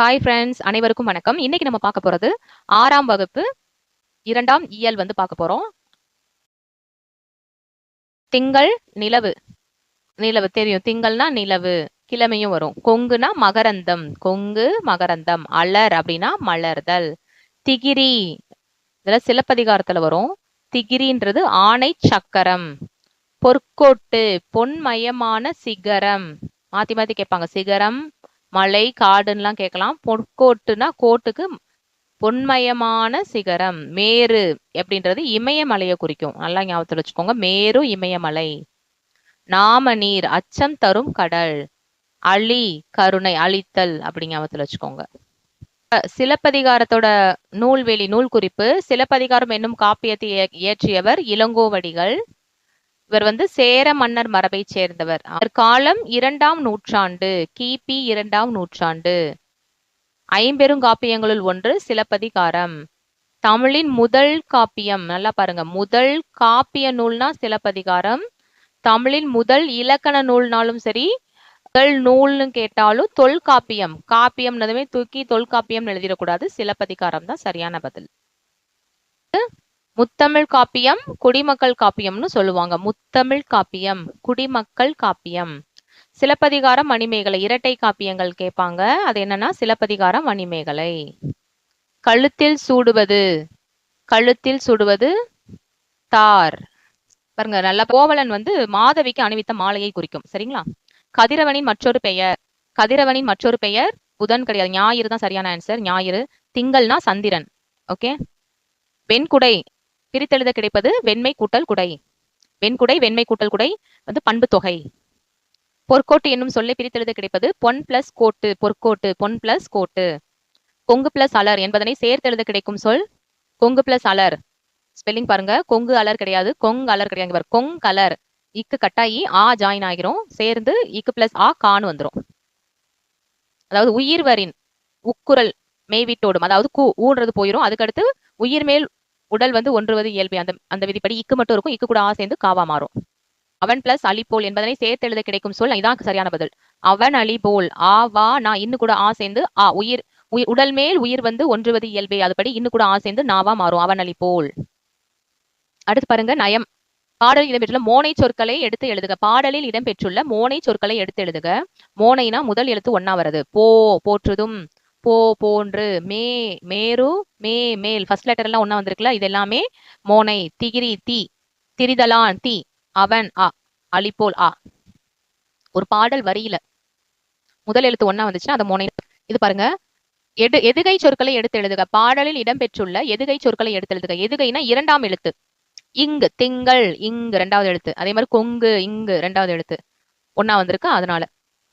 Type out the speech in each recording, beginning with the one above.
Hi friends அனைவருக்கும் வணக்கம். இன்னைக்கு நம்ம பார்க்க போறது ஆறாம் வகுப்பு இரண்டாம் இயல் வந்து பார்க்க போறோம். திங்கள் நிலவு. நிலவு தெரியும். திங்கள்னா நிலவு. கிழமையும் வரும். கொங்குனா மகரந்தம். கொங்கு மகரந்தம். அலர் அப்படின்னா மலர்தல். திகிரி. இதுல சிலப்பதிகாரத்துல வரும். திகிரின்றது ஆணை சக்கரம். பொற்கோட்டு பொன்மயமான சிகரம். மாத்தி மாத்தி கேட்பாங்க. சிகரம் மலை காடுன்னெலாம் கேட்கலாம். பொற்கோட்டுனா கோட்டுக்கு பொன்மயமான சிகரம் மேரு அப்படின்றது இமயமலையை குறிக்கும். நல்லா ஞாபகத்தில் வச்சுக்கோங்க. மேரு இமயமலை நாம நீர் அச்சம் தரும் கடல். அழி கருணை அழித்தல் அப்படி ஞாபகத்தில் வச்சுக்கோங்க. சிலப்பதிகாரத்தோட நூல்வெளி நூல் குறிப்பு சிலப்பதிகாரம் என்னும் காப்பியத்தை இயற்றியவர் இளங்கோவடிகள். இவர் வந்து சேர மன்னர் மரபை சேர்ந்தவர். அவர் காலம் இரண்டாம் நூற்றாண்டு கிபி இரண்டாம் நூற்றாண்டு. ஐம்பெருங்காப்பியங்களுள் ஒன்று சிலப்பதிகாரம். தமிழின் முதல் காப்பியம் நல்லா பாருங்க. முதல் காப்பிய நூல்னா சிலப்பதிகாரம். தமிழின் முதல் இலக்கண நூல்னாலும் சரி முதல் நூல்னு கேட்டாலும் தொல்காப்பியம் காப்பியம்னதுமே தூக்கி தொல்காப்பியம் எழுதிடக்கூடாது. சிலப்பதிகாரம் தான் சரியான பதில். முத்தமிழ் காப்பியம் குடிமக்கள் காப்பியம்னு சொல்லுவாங்க. முத்தமிழ் காப்பியம் குடிமக்கள் காப்பியம். சிலப்பதிகாரம் மணிமேகலை இரட்டை காப்பியங்கள் கேட்பாங்க. அது என்னன்னா சிலப்பதிகாரம் மணிமேகலை கழுத்தில் சூடுவது கழுத்தில் சுடுவது தார். பாருங்க நல்லா கோவலன் வந்து மாதவிக்கு அணிவித்த மாலையை குறிக்கும். சரிங்களா? கதிரவனின் மற்றொரு பெயர் கதிரவனின் மற்றொரு பெயர் புதன் கிடையாது. ஞாயிறு தான் சரியான ஆன்சர் ஞாயிறு திங்கள்னா சந்திரன். ஓகே வெண்குடை பிரித்தெழுத கிடைப்பது வெண்மை கூட்டல் குடை. வெண்குடை வெண்மை கூட்டல் குடை வந்து பண்பு தொகை. பொற்கோட்டு என்னும் சொல்லை பிரித்தெழுத கிடைப்பது பொன் பிளஸ் கோட்டு பொற்கோட்டு பொன் பிளஸ் கோட்டு. கொங்கு பிளஸ் அலர் என்பதனை சேர்த்தெழுத கிடைக்கும் சொல் கொங்கு பிளஸ் அலர். ஸ்பெல்லிங் பாருங்க. கொங்கு அலர் கிடையாது. கொங் அலர் கிடையாது. கொங் கலர். இக்கு கட்டாயி ஆ ஜாயின் ஆகிரும். சேர்ந்து இக்கு பிளஸ் ஆ கான்னு வந்துடும் அதாவது உயிர்வரின் உக்குரல் மேவிட்டோடும் அதாவது கூ ஊன்றது போயிரும். அதுக்கடுத்து உயிர் மேல் உடல் வந்து ஒன்றுவது இயல்பு. அந்த அந்த விதிப்படி இக்கு மட்டும் இருக்கும் இக்கு கூட ஆ சேர்ந்து காவா மாறும். அவன் பிளஸ் அலிபோல் என்பதனை சேர்த்து எழுத கிடைக்கும் சொல் இதான் சரியான பதில். அவன் அலிபோல் ஆ வா நான் இன்னும் கூட ஆ சேர்ந்து ஆ உயிர் உயிர் உடல் மேல் உயிர் வந்து ஒன்றுவது இயல்பே. அதுபடி இன்னும் கூட ஆ சேர்ந்து நாவா மாறும் அவன் அலிபோல் அடுத்து பாருங்க நயம். பாடலில் இடம்பெற்றுள்ள மோனை சொற்களை எடுத்து எழுதுக. பாடலில் இடம்பெற்றுள்ள மோனை சொற்களை எடுத்து எழுதுக. மோனைனா முதல் எழுத்து ஒன்னா வருது போ போற்றுதும். போ போன்று மே மேரு மே மேல். ஃபர்ஸ்ட் லெட்டர் எல்லாம் ஒண்ணா வந்திருக்குல்ல? இது எல்லாமே மோனை திகிரி தி. திரிதலான் தி. அவன் அ. அலிபோல் ஆ ஒரு பாடல் வரியில. முதல் எழுத்து ஒன்னா வந்துச்சுன்னா அந்த மோனை. இது பாருங்க. எடு எதுகை சொற்களை எடுத்து எழுதுக. பாடலில் இடம்பெற்றுள்ள எதுகை சொற்களை எடுத்து எழுதுக. எதுகைனா இரண்டாம் எழுத்து. இங்கு திங்கள் இங்கு ரெண்டாவது எழுத்து. அதே மாதிரி கொங்கு இங்கு ரெண்டாவது எழுத்து. ஒன்னா வந்திருக்கு. அதனால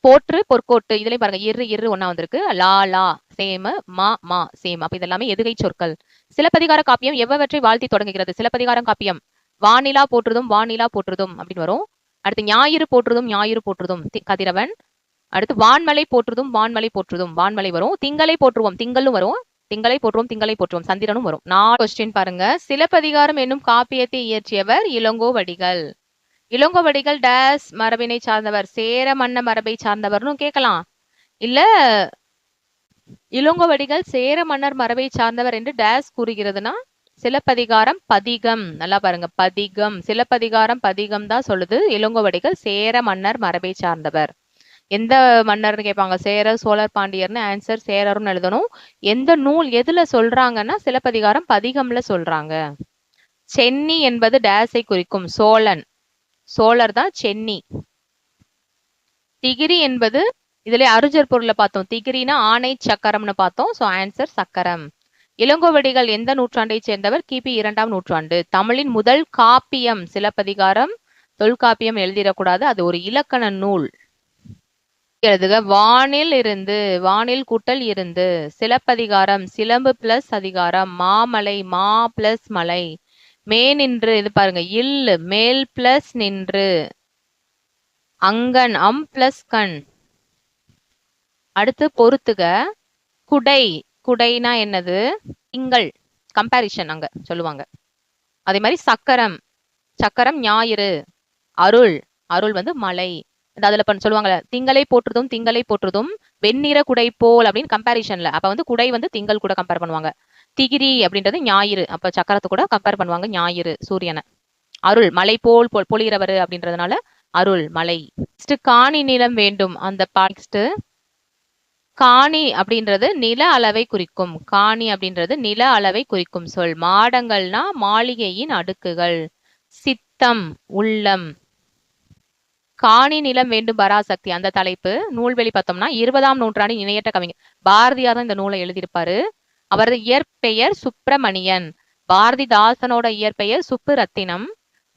போற்று பொற்கோட்டு இதுலயும் பாருங்க இரு இரு ஒன்னா வந்திருக்கு. லா லா சேம மா மா சேம். அப்ப இதெல்லாமே எதுகை சொற்கள். சிலப்பதிகார காப்பியம் எவ்வவற்றை வாழ்த்தி தொடங்குகிறது? சிலப்பதிகாரம் காப்பியம் வானிலா போற்றுதும் வானிலா போற்றுதும் அப்படின்னு வரும். அடுத்து ஞாயிறு போற்றுதும் ஞாயிறு போற்றுதும் கதிரவன். அடுத்து வான்மலை போற்றுதும் வான்மலை போற்றுதும் வான்மலை வரும். திங்களை போற்றுவோம் திங்களும் வரும். திங்களை போற்றுவோம் திங்களை போற்றுவோம் சந்திரனும் வரும். நான் கொஸ்டின் பாருங்க. சிலப்பதிகாரம் என்னும் காப்பியத்தை இயற்றியவர் இளங்கோவடிகள் இளங்கோவடிகள் டேஸ் மரபினை சார்ந்தவர் சேர மன்ன மரபை சார்ந்தவர்னு கேட்கலாம் இல்ல இளங்கோவடிகள் சேர மன்னர் மரபை சார்ந்தவர் என்று டேஸ் கூறுகிறதுனா சிலப்பதிகாரம் பதிகம். நல்லா பாருங்க பதிகம். சிலப்பதிகாரம் பதிகம் தான் சொல்லுது. இளங்கோவடிகள் சேர மன்னர் மரபை சார்ந்தவர். எந்த மன்னர்னு கேட்பாங்க? சேரர் சோழர் பாண்டியர்னு ஆன்சர் சேரர்னு எழுதணும். எந்த நூல் எதுல சொல்றாங்கன்னா சிலப்பதிகாரம் பதிகம்ல சொல்றாங்க. சென்னி என்பது டேஸை குறிக்கும். சோழன். சோழர் தான் சென்னி. திகிரி என்பது இதுல அருஜர் பொருளை பார்த்தோம். திகிரினா ஆணை சக்கரம்னு பார்த்தோம். சோ ஆன்சர் சக்கரம். இளங்கோவடிகள் எந்த நூற்றாண்டை சேர்ந்தவர்? கிபி இரண்டாம் நூற்றாண்டு. தமிழின் முதல் காப்பியம் சிலப்பதிகாரம் தொல்காப்பியம் எழுதிடக்கூடாது. அது ஒரு இலக்கண நூல். எழுதுக வானில் இருந்து வானில் கூட்டல் இருந்து சிலப்பதிகாரம் சிலம்பு பிளஸ் அதிகாரம் மாமலை மா பிளஸ் மலை. மே நின்று இது பாருங்க இல் மேல் பிளஸ் நின்று. அங்கன் அம் பிளஸ் கண். அடுத்து பொறுத்துக குடை. குடைனா என்னது? திங்கள். கம்பாரிஷன் அங்க சொல்லுவாங்க. அதே மாதிரி சக்கரம். சக்கரம் ஞாயிறு. அருள். அருள் வந்து மலை. அதுல பண்ண சொல்லுவாங்கல்ல திங்களை போற்றுதும் திங்களை போற்றுதும் வெண்ணிற குடை போல் அப்படின்னு கம்பாரிஷன்ல அப்ப வந்து குடை வந்து திங்கள் கூட கம்பேர் பண்ணுவாங்க. திகிரி அப்படின்றது ஞாயிறு. அப்ப சக்கரத்தை கூட கம்பேர் பண்ணுவாங்க ஞாயிறு சூரியனை. அருள் மலை போல் பொ- பொழிகிறவர் அப்படின்றதுனால அருள் மலை. நெக்ஸ்ட் காணி நிலம் வேண்டும். அந்த பாக்ஸ்ட் காணி அப்படின்றது நில அளவை குறிக்கும். காணி அப்படின்றது நில அளவை குறிக்கும் சொல். மாடங்கள்னா மாளிகையின் அடுக்குகள். சித்தம் உள்ளம். காணி நிலம் வேண்டும் பராசக்தி. அந்த தலைப்பு நூல்வெளி பார்த்தோம்னா இருபதாம் நூற்றாண்டின் இணையற்ற கவிஞர் பாரதியார் தான் இந்த நூலை எழுதியிருப்பாரு. அவரது இயற்பெயர் சுப்பிரமணியன். பாரதிதாசனோட இயற்பெயர் சுப்புரத்தினம்.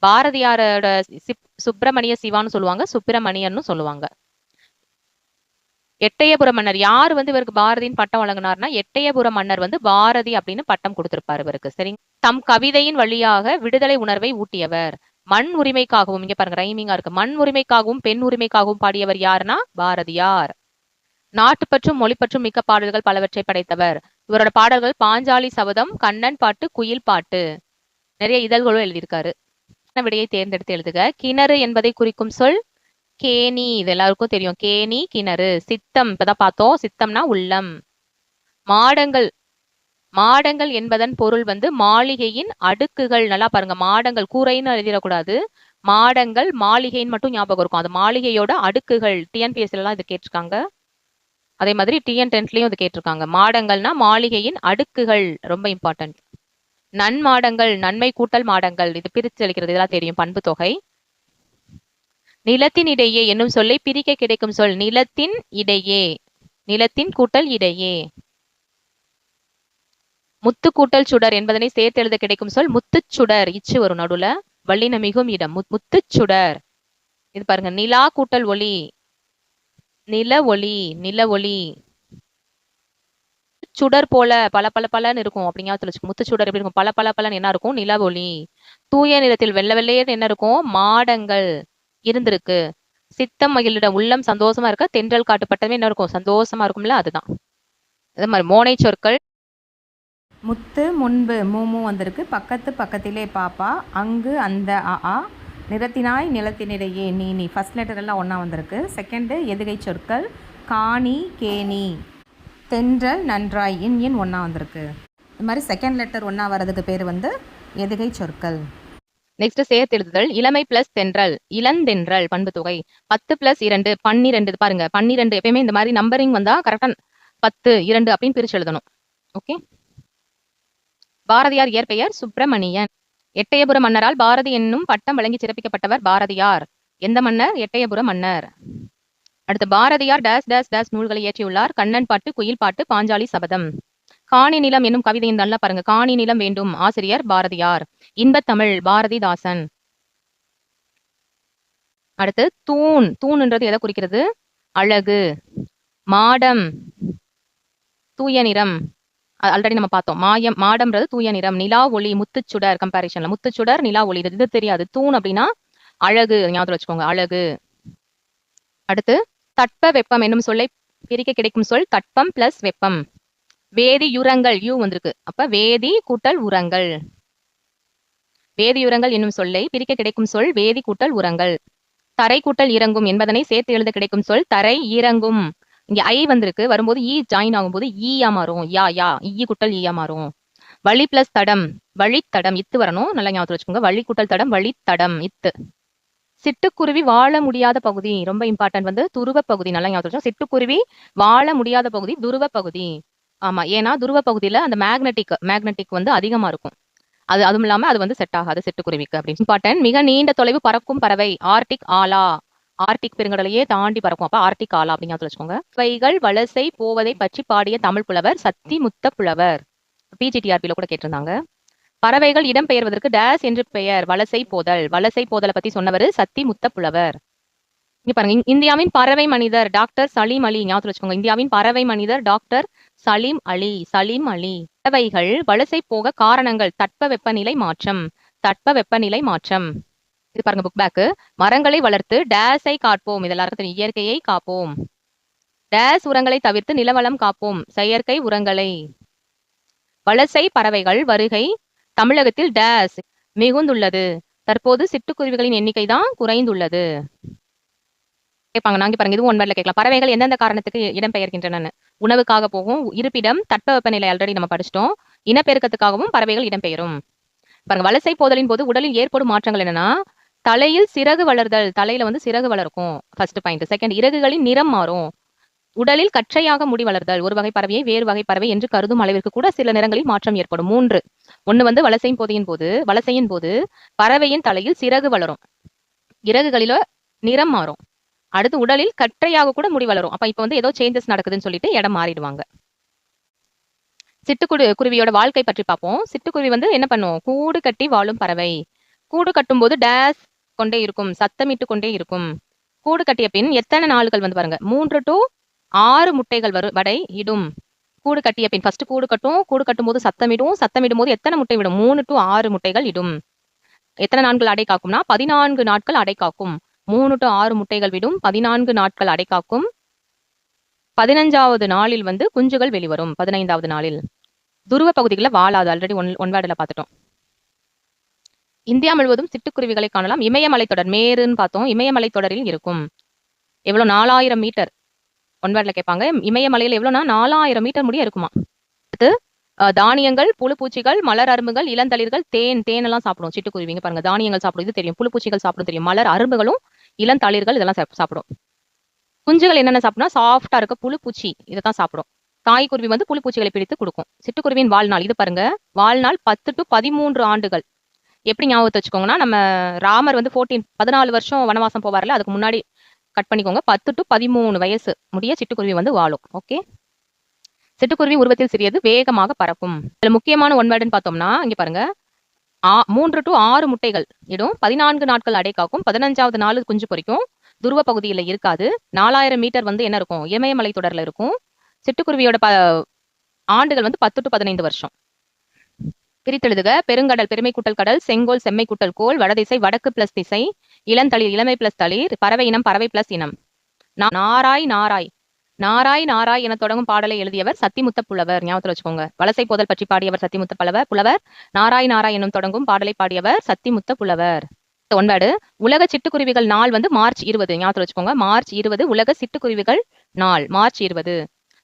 பாரதியாரோட சிப்- சுப்பிரமணிய சிவான்னு சொல்லுவாங்க சுப்பிரமணியன்னு சொல்லுவாங்க. எட்டயபுர மன்னர். யார் வந்து இவருக்கு பாரதியின் பட்டம் வழங்கினார்னா எட்டயபுர மன்னர் வந்து பாரதி அப்படின்னு பட்டம் கொடுத்திருப்பாரு இவருக்கு. சரி தம் கவிதையின் வழியாக விடுதலை உணர்வை ஊட்டியவர். மண் உரிமைக்காகவும் இங்க பாருங்க ரைமிங்கா இருக்கு. மண் உரிமைக்காகவும் பெண் உரிமைக்காகவும் பாடியவர் யாருன்னா பாரதியார். நாட்டுப்பற்றும் மொழிப்பற்றும் மிக்க பாடல்கள் பலவற்றை படைத்தவர். இவரோட பாடல்கள் பாஞ்சாலி சபதம் கண்ணன் பாட்டு குயில் பாட்டு. நிறைய இதழ்களும் எழுதியிருக்காரு. விடையை தேர்ந்தெடுத்து எழுதுக. கிணறு என்பதை குறிக்கும் சொல் கேணி. இது எல்லாருக்கும் தெரியும். கேணி கிணறு. சித்தம். இப்பதான் பார்த்தோம். சித்தம்னா உள்ளம். மாடங்கள். மாடங்கள் என்பதன் பொருள் வந்து மாளிகையின் அடுக்குகள். நல்லா பாருங்க. மாடங்கள் கூரைன்னு எழுதிடக்கூடாது. மாடங்கள் மாளிகைன்னு மட்டும் ஞாபகம் இருக்கும். அது மாளிகையோட அடுக்குகள். டிஎன்பிஎஸ்சி எல்லாம் இது கேட்டிருக்காங்க. அதே மாதிரி டிஎன் டென்த்லயும் இது கேட்டிருக்காங்க. மாடங்கள்னா மாளிகையின் அடுக்குகள் ரொம்ப இம்பார்ட்டன்ட் நன்மாடங்கள் நன்மை கூட்டல் மாடங்கள் இது பிரித்து அளிக்கிறது இதெல்லாம் தெரியும். பண்பு தொகை. நிலத்தின் இடையே என்னும் சொல்லை பிரிக்க கிடைக்கும் சொல் நிலத்தின் இடையே. நிலத்தின் கூட்டல் இடையே. முத்து கூட்டல் சுடர் என்பதனை சேர்த்து எழுத கிடைக்கும் சொல் முத்துச் சுடர். இச்சு வரும் நடுவுல. வல்லின மிகும் இடம். முத்துச்சுடர் முத்துச் சுடர். இது பாருங்க நிலா கூட்டல் ஒளி. நில ஒளி நில ஒளி. சுடர் போல பல பல பலன்னு இருக்கும் அப்படிங்க வச்சுக்கோ முத்து சுடர் எப்படி இருக்கும்? பல பல பலன்னு என்ன இருக்கும்? நில ஒளி. தூய நிறத்தில் வெள்ளை வெள்ளையன்னு என்ன இருக்கும்? மாடங்கள் இருந்திருக்கு. சித்தம் மகிழிடம் உள்ளம் சந்தோஷமா இருக்க தென்றல் காட்டுப்பட்டதுமே என்ன இருக்கும்? சந்தோஷமா இருக்கும்ல அதுதான். அதே மாதிரி மோனை சொற்கள். முத்து முன்பு மூமு வந்திருக்கு. பக்கத்து பக்கத்திலே பாப்பா அங்கு அந்த அ ஆ. நிறத்தினாய் நிலத்தினிடையே நீ நீ. ஃபர்ஸ்ட் லெட்டர் எல்லாம் ஒன்றா வந்திருக்கு. செகண்டு எதுகை சொற்கள். காணி கேணி. தென்றல் நன்றாய். இன் இன் ஒன்றா வந்திருக்கு. இது மாதிரி செகண்ட் லெட்டர் ஒன்றா வர்றதுக்கு பேர் வந்து எதுகை சொற்கள். நெக்ஸ்ட் சேர்த்தெழுதுதல் இளமை பிளஸ் தென்றல். இளந்தென்றல் பண்பு தொகை. பத்து பிளஸ் இரண்டு பன்னிரெண்டு. பாருங்க. பன்னிரெண்டு எப்பயுமே இந்த மாதிரி நம்பரிங் வந்தா கரெக்டா பத்து இரண்டு அப்படின்னு பிரிச்சு எழுதணும். ஓகே பாரதியார் இயற்பெயர் சுப்பிரமணியன். எட்டயபுர மன்னரால் பாரதி என்னும் பட்டம் வழங்கி சிறப்பிக்கப்பட்டவர் பாரதியார். எந்த மன்னர்? எட்டயபுர மன்னர். அடுத்து பாரதியார் டேஸ் டேஸ் டேஸ் நூல்களை இயற்றியுள்ளார். கண்ணன் பாட்டு குயில் பாட்டு பாஞ்சாலி சபதம். காணி நிலம் என்னும் கவிதையின் நல்லா பாருங்க. காணி நிலம் வேண்டும் ஆசிரியர் பாரதியார். இன்பத்தமிழ் பாரதிதாசன். அடுத்து தூண். தூண்ன்றது எதை குறிக்கிறது? அழகு. மாடம். தூய நிறம். ஆல்ரெடி நம்ம பார்த்தோம். மாயம் மாடம்ன்றது தூய நிறம் நிலா ஒளி முத்துச்சுடர் கம்பாரிஷன்ல முத்துச்சுடர் நிலா ஒளி இது தெரியாது. தூண் அப்படின்னா அழகு ஞாபகம் வச்சுக்கோங்க அழகு. அடுத்து தட்ப வெப்பம் என்னும் சொல்லை பிரிக்க கிடைக்கும் சொல் தட்பம் பிளஸ் வெப்பம். வேதியுரங்கள் யூ வந்திருக்கு. அப்ப வேதி கூட்டல் உரங்கள். வேதியுரங்கள் என்னும் சொல்லை பிரிக்க கிடைக்கும் சொல் வேதி கூட்டல் உரங்கள். தரை கூட்டல் இறங்கும் என்பதனை சேர்த்து எழுத கிடைக்கும் சொல் தரை இறங்கும். இங்க ஐ வந்திருக்கு. வரும்போது e ஈ ஜாயின் ஆகும்போது e ஈயா மாறும். யா யா ஈ குட்டல் ஈயா மாறும். வழி பிளஸ் தடம் வழித்தடம் இத்து வரணும். நல்லா ஞாபகத்தில் வச்சுக்கோங்க. வழி குட்டல் தடம் வழித்தடம் இத்து. சிட்டுக்குருவி வாழ முடியாத பகுதி ரொம்ப இம்பார்ட்டன்ட் வந்து துருவ பகுதி. நல்லா ஞாபகம் வச்சுக்கோங்க. சிட்டுக்குருவி வாழ முடியாத பகுதி துருவ பகுதி. ஆமா ஏன்னா துருவ பகுதியில அந்த மேக்னெட்டிக் மேக்னெட்டிக் வந்து அதிகமா இருக்கும். அது அதுவும் இல்லாம அது வந்து செட் ஆகாது சிட்டுக்குருவிக்கு அப்படின்னு. இம்பார்ட்டன்ட் மிக நீண்ட தொலைவு பறக்கும் பறவை ஆர்டிக் ஆலா. ஆர்டிக் பெருங்கடலையே தாண்டி பறக்கும். அப்ப ஆர்டிக் ஆலா அப்படிங்க வச்சுக்கோங்க. வைகள் வலசை போவதை பற்றி பாடிய தமிழ் புலவர் சத்தி முத்த புலவர். பிஜிடிஆர்பியில கூட கேட்டிருந்தாங்க. பறவைகள் இடம்பெயர்வதற்கு டேஸ் என்று பெயர். வலசை போதல். வலசை போதலை பத்தி சொன்னவர் சத்தி முத்த புலவர். இங்க பாருங்க. இந்தியாவின் பறவை மனிதர் டாக்டர் சலீம் அலி ஞாபகத்தில் வச்சுக்கோங்க. இந்தியாவின் பறவை மனிதர் டாக்டர் சலீம் அலி சலீம் அலி. பறவைகள் வலசை போக காரணங்கள். தட்ப வெப்பநிலை மாற்றம். தட்ப வெப்பநிலை மாற்றம். இது பாருங்க புக் பேக்கு மரங்களை வளர்த்து டேஸை காப்போம். இது எல்லாருக்கும் தெரியும். இயற்கையை காப்போம். டேஸ் உரங்களை தவிர்த்து நிலவளம் காப்போம். செயற்கை உரங்களை. வலசை பறவைகள் வருகை. தமிழகத்தில் டேஸ் மிகுந்துள்ளது. தற்போது சிட்டுக்குருவிகளின் எண்ணிக்கை தான் குறைந்துள்ளது. கேட்பாங்க நாங்க பாருங்க இதுவும் ஒன்பதுல கேட்கலாம். பறவைகள் எந்தெந்த காரணத்துக்கு இடம்பெயர்கின்றன உணவுக்காக போகும் இருப்பிடம் தட்பவெப்பநிலை ஆல்ரெடி நம்ம படிச்சிட்டோம். இனப்பெருக்கத்துக்காகவும் பறவைகள் இடம்பெயரும். பாருங்க வலசை போதலின் போது உடலில் ஏற்படும் மாற்றங்கள் என்னன்னா தலையில் சிறகு வளர்தல் தலையில வந்து சிறகு வளர்க்கும் ஃபர்ஸ்ட் பாயிண்ட் செகண்ட் இறகுகளின் நிறம் மாறும். உடலில் கற்றையாக முடி வளர்தல் ஒரு வகை பறவையை வேறு வகை பறவை என்று கருதும் அளவிற்கு கூட சில நிறங்களில் மாற்றம் ஏற்படும். மூன்று ஒன்னு வந்து வலசையின் போதையின் போது வலசையின் போது பறவையின் தலையில் சிறகு வளரும். இறகுகளில நிறம் மாறும். அடுத்து உடலில் கற்றையாக கூட முடி வளரும். அப்ப இப்ப வந்து ஏதோ சேஞ்சஸ் நடக்குதுன்னு சொல்லிட்டு இடம் மாறிடுவாங்க. சிட்டுக்குரு குருவியோட வாழ்க்கை பற்றி பார்ப்போம். சிட்டுக்குருவி வந்து என்ன பண்ணும்? கூடு கட்டி வாழும் பறவை. கூடு கட்டும் போது டேஸ் கொண்டே இருக்கும் சத்தமிட்டு கொண்டே இருக்கும். கூடு கட்டிய பின் எத்தனை நாள்கள் வந்து பாருங்க. மூன்று டு ஆறு முட்டைகள் வரும் வடை இடும். கூடு கட்டிய பின் ஃபர்ஸ்ட் கூடு கட்டும். கூடு கட்டும் போது சத்தமிடும். சத்தமிடும் போது எத்தனை முட்டை விடும்? மூணு டு ஆறு முட்டைகள் இடும். எத்தனை நாட்கள் அடை காக்கும்னா? பதினான்கு நாட்கள் அடை காக்கும். மூணு டு ஆறு முட்டைகள் விடும். பதினான்கு நாட்கள் அடை காக்கும். பதினஞ்சாவது நாளில் வந்து குஞ்சுகள் வெளிவரும். பதினைந்தாவது நாளில். துருவ பகுதிகளில் வாழாது. ஆல்ரெடி ஒன் ஒன் வேர்டில் பார்த்துட்டோம். இந்தியா முழுவதும் சிட்டுக்குருவிகளை காணலாம். இமயமலை தொடர் மேருன்னு பார்த்தோம். இமயமலை தொடரில் இருக்கும். எவ்வளவு? நாலாயிரம் மீட்டர். ஒன் கேட்பாங்க. இமயமலையில் எவ்வளோனா நாலாயிரம் மீட்டர் முடிய இருக்குமா? அடுத்து தானியங்கள் புழுப்பூச்சிகள் மலர் அரும்புகள் இளந்தளிர்கள் தேன் தேன் எல்லாம் சாப்பிடும் சிட்டுக்குருவிங்க பாருங்க. தானியங்கள் சாப்பிடும் இது தெரியும். புழுப்பூச்சிகள் சாப்பிடும் தெரியும். மலர் அரும்புகளும் இளந்தளிர்கள் இதெல்லாம் சாப்பிடும் குஞ்சுகள் என்னென்ன சாப்பிடும் சாஃப்டா இருக்க புழுப்பூச்சி இதை தான் சாப்பிடும் தாய்க்குருவி வந்து புழுப்பூச்சிகளை பிடித்து கொடுக்கும். சிட்டுக்குருவியின் வாழ்நாள் இது பாருங்க. வாழ்நாள் பத்து டு பதிமூன்று ஆண்டுகள். எப்படி ஞாபகத்தை வச்சுக்கோங்கன்னா நம்ம ராமர் வந்து ஃபோர்டீன் பதினாலு வருஷம் வனவாசம் போவார்ல அதுக்கு முன்னாடி கட் பண்ணிக்கோங்க. பத்து டு பதிமூணு வயசு முடிய சிட்டுக்குருவி வந்து வாழும். ஓகே சிட்டுக்குருவி உருவத்தில் சிறியது வேகமாக பறக்கும் இதில் முக்கியமான ஒன்வேர்டுன்னு பார்த்தோம்னா இங்கே பாருங்க. ஆ- மூன்று டு ஆறு முட்டைகள் இடும். பதினான்கு நாட்கள் அடை காக்கும் பதினஞ்சாவது நாள் குஞ்சு பொறிக்கும் துருவ பகுதியில் இருக்காது. நாலாயிரம் மீட்டர் வந்து என்ன இருக்கும்? இமயமலை தொடரில் இருக்கும். சிட்டுக்குருவியோட ப ஆண்டுகள் வந்து பத்து டு பதினைந்து வருஷம். பிரித்தெழுதுக. பெருங்கடல் பெருமை கூட்டல் கடல் செங்கோல் செம்மை கூட்டல் கோல் வடதிசை வடக்கு பிளஸ் திசை இளந்தளிர் இளமை பிளஸ் தளிர் பறவை இனம் பறவை பிளஸ் இனம். நாராய் நாராய். நாராய் நாராய் என தொடங்கும் பாடலை எழுதியவர் சத்திமுத்த புலவர். ஞாபகத்தில் வச்சுக்கோங்க. வலசை போதல் பற்றி பாடியவர் சத்திமுத்த புலவர் புலவர். நாராய் நாராய் எனும் தொடங்கும் பாடலை பாடியவர் சத்திமுத்த புலவர். ஒன்பாடு உலக சிட்டுக்குருவிகள் நாள் வந்து மார்ச் இருபது. ஞாபகத்தில் வச்சுக்கோங்க. மார்ச் இருபது உலக சிட்டுக்குருவிகள் நாள். மார்ச் இருபது.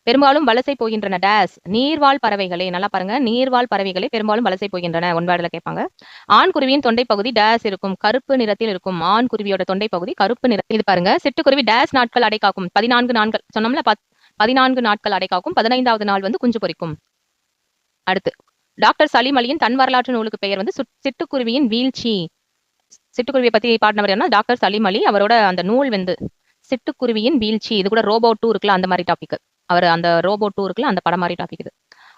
பெரும்பாலும் வலசை போகின்றன. டேஸ் நீர்வாழ் பறவைகளே நல்லா பாருங்க. நீர்வாழ் பறவைகளே பெரும்பாலும் வலசை போகின்றன ஒன்பாடுல கேட்பாங்க. ஆண் குருவியின் தொண்டை பகுதி டேஸ் இருக்கும். கருப்பு நிறத்தில் இருக்கும். ஆண் குருவியோட தொண்டை பகுதி கருப்பு நிற இது பாருங்க. சிட்டுக்குருவி டேஸ் நாட்கள் அடைக்காக்கும் பதினான்கு நாட்கள் சொன்னோம்ல பதினான்கு நாட்கள் அடைக்காக்கும் பதினைந்தாவது நாள் வந்து குஞ்சு பொறிக்கும் அடுத்து டாக்டர் சலீம் அலியின் தன் வரலாற்று நூலுக்கு பெயர் வந்து சிட்டுக்குருவியின் வீழ்ச்சி. சிட்டுக்குருவியை பத்தி பாடினவர் என்ன டாக்டர் சலீம் அலி அவரோட அந்த நூல் வந்து சிட்டுக்குருவியின் வீழ்ச்சி. இது கூட ரோபோ டூ இருக்குல்ல அந்த மாதிரி டாபிக் அவர் அந்த ரோபோ டூ இருக்குல்ல அந்த படம் மாதிரி டாபிக் இது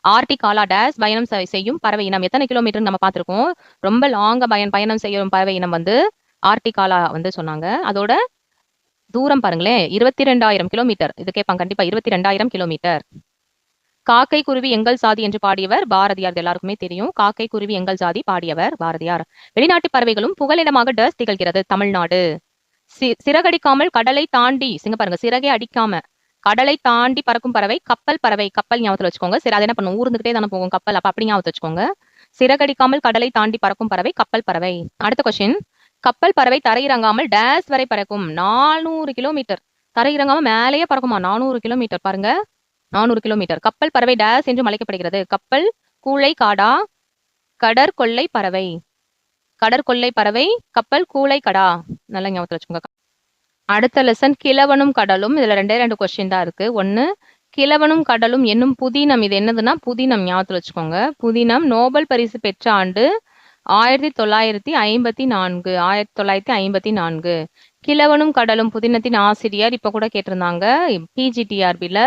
ஆர்டிக் காலா டேஸ் பயணம் செய்யும் பறவை இனம். எத்தனை கிலோமீட்டர் நம்ம பார்த்துருக்கோம். ரொம்ப லாங்கா பயன் பயணம் செய்யும் பறவை இனம் வந்து ஆர்டிகாலா வந்து சொன்னாங்க. அதோட தூரம் பாருங்களேன். இருபத்தி ரெண்டாயிரம் கிலோமீட்டர் இது கேட்பாங்க கண்டிப்பா. இருபத்தி ரெண்டாயிரம் கிலோமீட்டர் காக்கை குருவி எங்கள் சாதி என்று பாடியவர் பாரதியார். எல்லாருக்குமே தெரியும். காக்கை குருவி எங்கள் சாதி பாடியவர் பாரதியார். வெளிநாட்டு பறவைகளும் புகலிடமாக டஸ் திகழ்கிறது தமிழ்நாடு. சி- சிறகடிக்காமல் கடலை தாண்டி சிங்க பாருங்க சிறகே அடிக்காம கடலை தாண்டி பறக்கும் பறவை கப்பல் பறவை. கப்பல் ஞாபகத்துல வச்சுக்கோங்க. சரி அதை என்ன பண்ணும்? ஊர்ந்துகிட்டே தானே போகும் கப்பல். அப்ப அப்படி ஞாபகத்துல வச்சுக்கோங்க. சிறகடிக்காமல் கடலை தாண்டி பறக்கும் பறவை கப்பல் பறவை. அடுத்த கொஸ்டின் கப்பல் பறவை தரையிறங்காமல் டேஸ் வரை பறக்கும். நானூறு கிலோமீட்டர் தரையிறங்காமல் மேலேயே பறக்குமா? நானூறு கிலோமீட்டர் பாருங்க. நானூறு கிலோமீட்டர் கப்பல் பறவை டேஸ் என்று அழைக்கப்படுகிறது. கப்பல் கூளை காடா கடற்கொள்ளை பறவை. கடற்கொள்ளை பறவை கப்பல் கூளை கடா. நல்லா ஞாபகத்துல வச்சுக்கோங்க. அடுத்த லெசன் கிழவனும் கடலும். இதுல ரெண்டே ரெண்டு கொஸ்டின் தான் இருக்கு. ஒன்னு கிழவனும் கடலும் என்னும் புதினம் இது என்னதுன்னா புதினம் ஞாபகத்தில் வச்சுக்கோங்க. புதினம் நோபல் பரிசு பெற்ற ஆண்டு ஆயிரத்தி தொள்ளாயிரத்தி ஐம்பத்தி நான்கு ஆயிரத்தி தொள்ளாயிரத்தி ஐம்பத்தி நான்கு. கிழவனும் கடலும் புதினத்தின் ஆசிரியர் இப்ப கூட கேட்டிருந்தாங்க பிஜிடிஆர்பில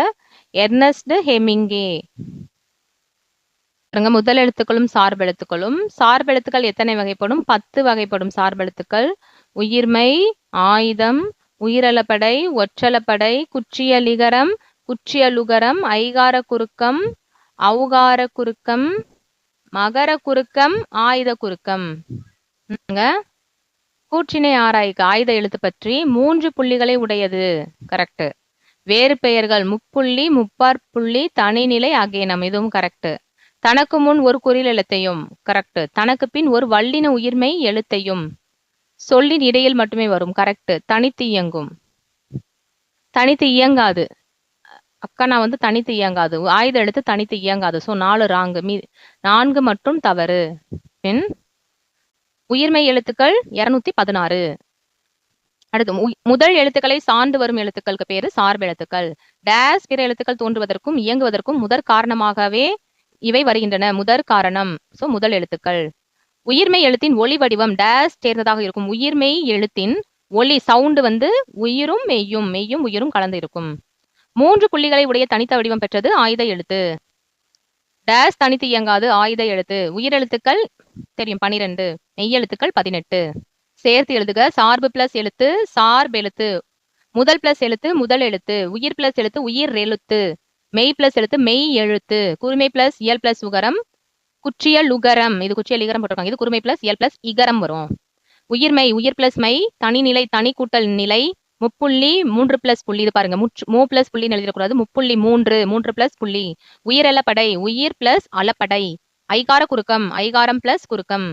எர்னஸ்ட் ஹெமிங்கே பாருங்க முதல் எழுத்துக்களும் சார்பெழுத்துக்களும் சார்பெழுத்துக்கள் எத்தனை வகைப்படும்? பத்து வகைப்படும் சார்பெழுத்துக்கள் உயிர்மை ஆயுதம் உயிரலப்படை ஒற்றலப்படை குற்றியலிகரம் குற்றியலுகரம் ஐகார குறுக்கம் அவுகார குறுக்கம் மகர குறுக்கம் ஆயுத குறுக்கம் கூற்றினை ஆராய்க. ஆயுத எழுத்து பற்றி மூன்று புள்ளிகளை உடையது. கரெக்ட் வேறு பெயர்கள் முப்புள்ளி முப்பார் புள்ளி தனிநிலை அகேனம் இதுவும் கரெக்ட் தனக்கு முன் ஒரு குறில் எழுத்தையும். கரெக்ட் தனக்கு பின் ஒரு வல்லின உயிர்மை எழுத்தையும். சொல்லின் இடையில் மட்டுமே வரும். கரெக்ட் தனித்து இயங்கும். தனித்து இயங்காது. அக்கனா வந்து தனித்து இயங்காது. ஆயுத எழுத்து தனித்து இயங்காது. ஸோ நாலு ராங்கு. மீ நான்கு மற்றும் தவறு. பின் உயிர்மெய் எழுத்துக்கள் இருநூத்தி பதினாறு. அடுத்து முதல் எழுத்துக்களை சார்ந்து வரும் எழுத்துக்களுக்கு பேரு சார்பு எழுத்துக்கள். டேஸ் பிற எழுத்துக்கள் தோன்றுவதற்கும் இயங்குவதற்கும் முதற் காரணமாகவே இவை வருகின்றன. முதற் காரணம். சோ முதல் எழுத்துக்கள். உயிர்மெய் எழுத்தின் ஒளி வடிவம் டேஸ் சேர்ந்ததாக இருக்கும். உயிர்மெய் எழுத்தின் ஒளி சவுண்டு வந்து உயிரும் மெய்யும் மெய்யும் உயிரும் கலந்து இருக்கும். மூன்று புள்ளிகளை உடைய தனித்த வடிவம் பெற்றது ஆயுத எழுத்து. டேஸ் தனித்து இயங்காது ஆயுத எழுத்து. உயிரெழுத்துக்கள் தெரியும் பனிரெண்டு. மெய்யெழுத்துக்கள் பதினெட்டு. சேர்த்து எழுதுக. சார்பு பிளஸ் எழுத்து சார்பு எழுத்து. முதல் பிளஸ் எழுத்து முதல் எழுத்து. உயிர் பிளஸ் எழுத்து உயிர் எழுத்து. மெய் பிளஸ் எழுத்து மெய் எழுத்து. குறுமை பிளஸ் இயல் பிளஸ் உகரம் குற்றியல் லுகரம் இது குற்றியல் லிகரம் போட்டிருக்காங்க. இது குறுமை பிளஸ் எல் பிளஸ் இகரம் வரும். உயிர்மை உயிர் பிளஸ் மை தனிநிலை தனி கூட்டல் நிலை முப்புள்ளி மூன்று பிளஸ் புள்ளி. இது பாருங்க. முற்று மூ பிளஸ் புள்ளி எழுதிடக்கூடாது முப்புள்ளி மூன்று மூன்று பிளஸ் புள்ளி. உயிர் அலப்படை உயிர் பிளஸ் அலப்படை ஐகார குறுக்கம் ஐகாரம் பிளஸ் குறுக்கம்.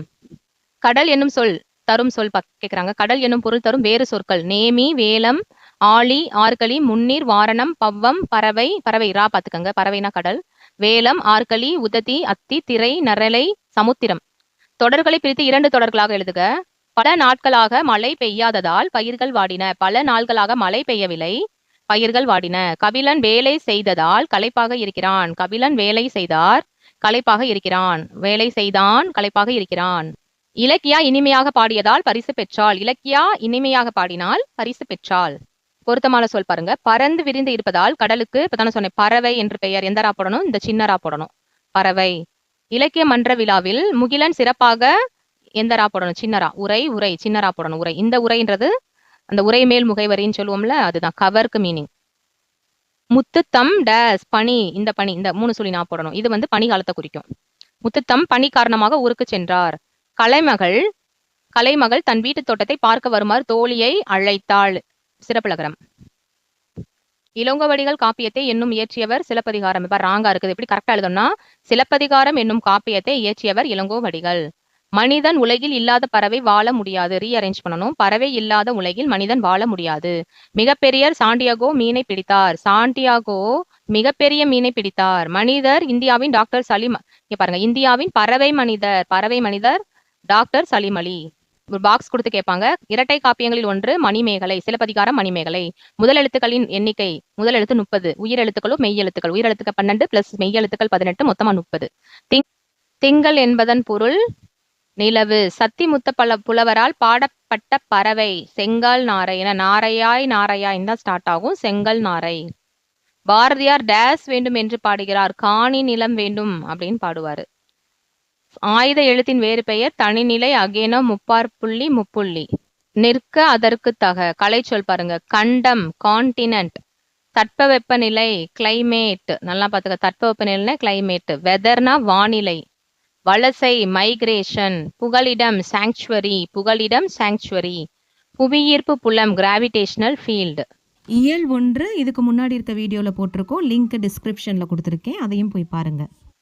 கடல் என்னும் சொல் தரும் சொல் கேட்குறாங்க கடல் என்னும் பொருள் தரும் வேறு சொற்கள். நேமி வேலம் ஆழி ஆர்களி முன்னீர் வாரணம் பவ்வம் பறவை பறவை. ரா பார்த்துக்கங்க பறவைனா கடல். வேலம் ஆற்களி உததி அத்தி திரை நரலை சமுத்திரம். தொடர்களை பிரித்து இரண்டு தொடர்களாக எழுதுக. பல நாட்களாக மழை பெய்யாததால் பயிர்கள் வாடின. பல நாள்களாக மழை பெய்யவில்லை. பயிர்கள் வாடின. கபிலன் வேலை செய்ததால் களைப்பாக இருக்கிறான். கபிலன் வேலை செய்தார் களைப்பாக இருக்கிறான். வேலை செய்தான் களைப்பாக இருக்கிறான். இலக்கியா இனிமையாக பாடியதால் பரிசு பெற்றாள். இலக்கியா இனிமையாக பாடினால் பரிசு பெற்றாள். பொருத்தமான சொல் பாருங்க. பறந்து விரிந்து இருப்பதால் கடலுக்கு இப்பதான சொன்னேன் பறவை என்று பெயர். எந்த ரா போடணும்? இந்த சின்ன ரா போடணும். பறவை. இலக்கிய மன்ற விழாவில் முகிலன் சிறப்பாக எந்த ரா போடணும்? சின்னரா உரை உரை. சின்னரா போடணும். உரை. இந்த உரைன்றது அந்த உரை மேல் முகைவரின்னு சொல்லுவோம்ல அதுதான். கவருக்கு மீனிங் முத்துத்தம் டேஸ் பனி. இந்த பனி இந்த மூணு சொல்லி நான் போடணும். இது வந்து பனி காலத்தை குறிக்கும். முத்துத்தம் பனி காரணமாக ஊருக்கு சென்றார். கலைமகள் கலைமகள் தன் வீட்டு தோட்டத்தை பார்க்க வருமாறு தோழியை அழைத்தாள். சிறப்பிலகரம். இளங்கோவடிகள் காப்பியத்தை என்னும் இயற்றியவர் சிலப்பதிகாரம். இப்ப ராங்கா இருக்குது. எப்படி கரெக்டா எழுதணும்னா சிலப்பதிகாரம் என்னும் காப்பியத்தை இயற்றியவர் இளங்கோவடிகள். மனிதன் உலகில் இல்லாத பறவை வாழ முடியாது. ரீஅரேஞ்ச் பண்ணணும். பறவை இல்லாத உலகில் மனிதன் வாழ முடியாது. மிகப்பெரியர் சாண்டியாகோ மீனை பிடித்தார். சாண்டியாகோ மிகப்பெரிய மீனை பிடித்தார். மனிதர் இந்தியாவின் டாக்டர் சலீம் இங்க பாருங்க. இந்தியாவின் பறவை மனிதர் பறவை மனிதர் டாக்டர் சலீம் அலி ஒரு பாக்ஸ் கொடுத்து கேட்பாங்க. இரட்டை காப்பியங்களில் ஒன்று மணிமேகலை. சிலப்பதிகாரம் மணிமேகலை. முதல் எழுத்துக்களின் எண்ணிக்கை முதல் எழுத்து முப்பது. உயிர் எழுத்துக்களும் மெய் எழுத்துக்கள். உயிர் எழுத்துக்கள் பன்னெண்டு பிளஸ் மெய் எழுத்துக்கள் பதினெட்டு மொத்தமா முப்பது. திங்கள் என்பதன் பொருள் நிலவு. சத்தி முத்த பல புலவரால் பாடப்பட்ட பறவை செங்கல் நாரை. என நாரையாய் நாரையாய் தான் ஸ்டார்ட் ஆகும். செங்கல் நாரை. பாரதியார் டேஸ் வேண்டும் என்று பாடுகிறார். காணி நிலம் வேண்டும் அப்படின்னு பாடுவாரு. ஆயுத எழுத்தின் வேறு பெயர் தனிநிலை அகேனோ முப்பார் புள்ளி முப்புள்ளி. நிற்க அதற்கு தக. கலை சொல் பாருங்க. கண்டம் கான்டினென்ட் தட்பவெப்பநிலை கிளைமேட் நல்லா பாத்துக்க தட்பவெப்பநிலைனா கிளைமேட் வெதர்னா வானிலை. வலசை மைக்ரேஷன் புகலிடம் சாங்சுவரி புகலிடம் சாங்சுவரி புவியீர்ப்பு புலம் கிராவிடேஷனல் ஃபீல்டு இயல் ஒன்று. இதுக்கு முன்னாடி இருக்க வீடியோவில் போட்டிருக்கோம். லிங்க் டிஸ்கிரிப்ஷனில் கொடுத்துருக்கேன். அதையும் போய் பாருங்கள்